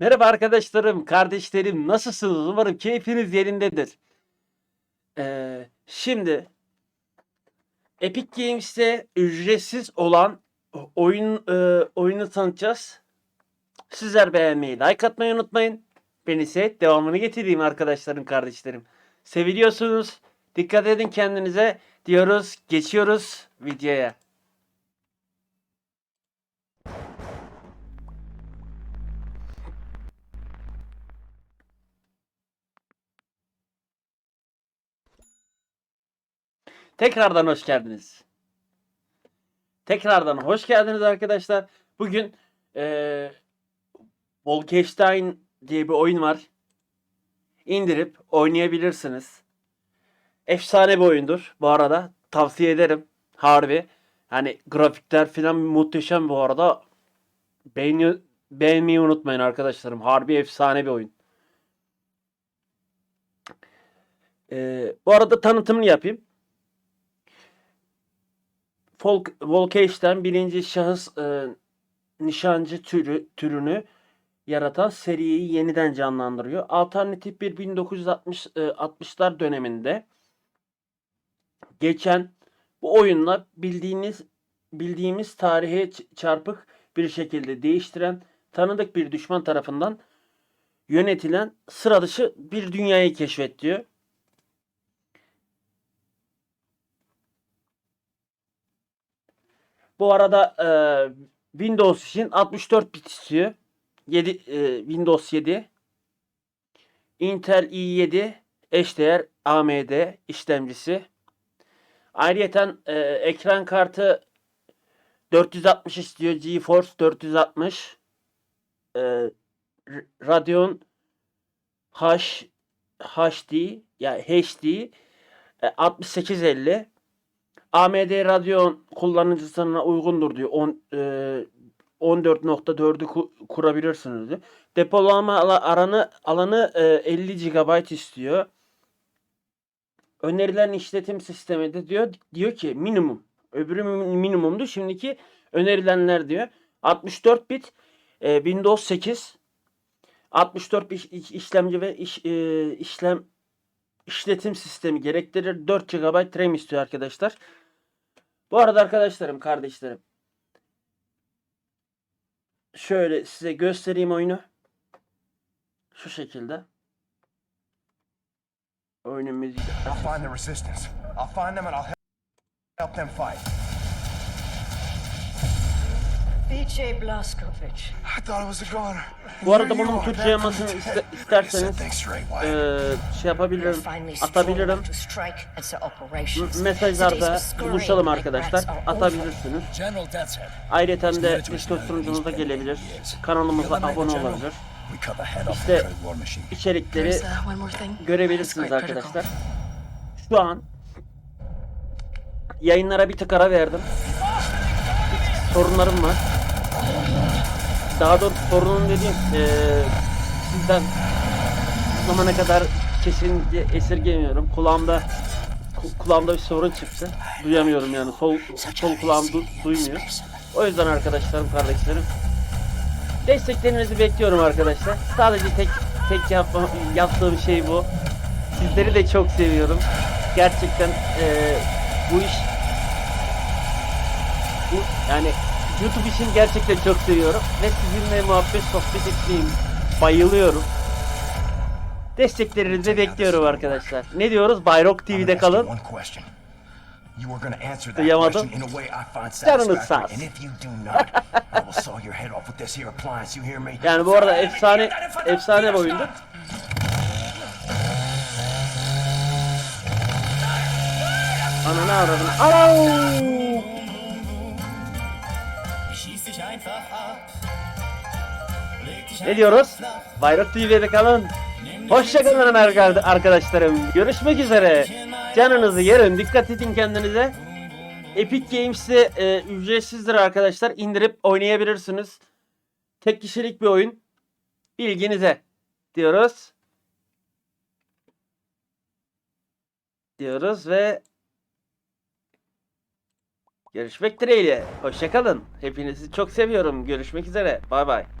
Merhaba arkadaşlarım, kardeşlerim, nasılsınız? Umarım keyfiniz yerindedir. Ee, şimdi Epic Games'te ücretsiz olan oyun e, oyunu tanıtacağız. Sizler beğenmeyi, like atmayı unutmayın. Ben ise devamını getireyim arkadaşlarım, kardeşlerim. Seviliyorsunuz. Dikkat edin kendinize diyoruz. Geçiyoruz videoya. Tekrardan hoş geldiniz. Tekrardan hoş geldiniz arkadaşlar. Bugün eee Wolfenstein diye bir oyun var. İndirip oynayabilirsiniz. Efsane bir oyundur bu arada. Tavsiye ederim. Harbi. Hani grafikler falan muhteşem bu arada. Beğeni, beğenmeyi unutmayın arkadaşlarım. Harbi efsane bir oyun. Eee, bu arada tanıtımını yapayım. Folk, Volkeş'ten birinci şahıs e, nişancı türü türünü yaratan seriyi yeniden canlandırıyor. Alternatif bir 1960 e, 60'lar döneminde geçen bu oyunla bildiğiniz bildiğimiz tarihe çarpık bir şekilde değiştiren tanıdık bir düşman tarafından yönetilen sıra dışı bir dünyayı keşfet diyor. Bu arada e, Windows için 64 bit istiyor. 7, e, Windows 7. Intel i7 eşdeğer AMD işlemcisi. Ayrıca e, ekran kartı 460 istiyor. GeForce 460. E, Radeon H HD ya HD e, 6850 AMD Radeon kullanıcısına uygundur diyor. On, e, 14.4'ü ku- kurabilirsiniz diyor. Depolama ala- aranı, alanı e, 50 GB istiyor. Önerilen işletim sistemi de diyor diyor ki minimum. Öbürü min- minimumdu. Şimdiki önerilenler diyor. 64 bit e, Windows 8 64 bit iş- işlemci ve iş, e, işlem işletim sistemi gerektirir. 4 GB RAM istiyor arkadaşlar. Bu arada arkadaşlarım, kardeşlerim. Şöyle size göstereyim oyunu. Şu şekilde. Oyunun müziği. I'll find the resistance. I'll find them and I'll help, them fight. B.J. Blazkowicz. I thought it was a goner. Bu arada bunun are, Türkçe back yapmasını from the iste- isterseniz set things straight, Wyatt. eee, şey yapabilirim, atabilirim. Mesajlarda buluşalım arkadaşlar. Atabilirsiniz. Ayrıca de Discord sunucumuza gelebilir. Kanalımıza abone olabilir. We cut the head off İşte the trade war machine. içerikleri uh, one more thing. görebilirsiniz arkadaşlar. Şu an yayınlara bir tık ara verdim. Sorunlarım var. Daha doğrusu sorunum dediğim eee sizden bu zamana kadar kesinlikle esirgemiyorum. Kulağımda ku- kulağımda bir sorun çıktı. Duyamıyorum yani. Sol sol kulağım du- duymuyor. O yüzden arkadaşlarım, kardeşlerim desteklerinizi bekliyorum arkadaşlar. Sadece tek tek yapma, yaptığım şey bu. Sizleri de çok seviyorum. Gerçekten eee, bu iş bu yani YouTube için gerçekten çok seviyorum ve sizinle muhabbet sohbet etmeyi bayılıyorum. Desteklerinizi bekliyorum arkadaşlar. Ne diyoruz? Bayrok TV'de kalın. you are going to answer that Duyamadım. question in a way I find Canınız sağ satisfactory. olsun. And if you do not, I will saw your head off with this here appliance. You hear me? Yani bu arada efsane efsane bir oyundur. Ananı aradım. Anam! Ne diyoruz? Bayrak TV'de kalın. Hoşçakalın arka- arkadaşlarım. Görüşmek üzere. Canınızı yerin. Dikkat edin kendinize. Epic Games'te e, ücretsizdir arkadaşlar. İndirip oynayabilirsiniz. Tek kişilik bir oyun. Bilginize diyoruz. Diyoruz ve görüşmek dileğiyle. Hoşçakalın. Hepinizi çok seviyorum. Görüşmek üzere. Bay bay.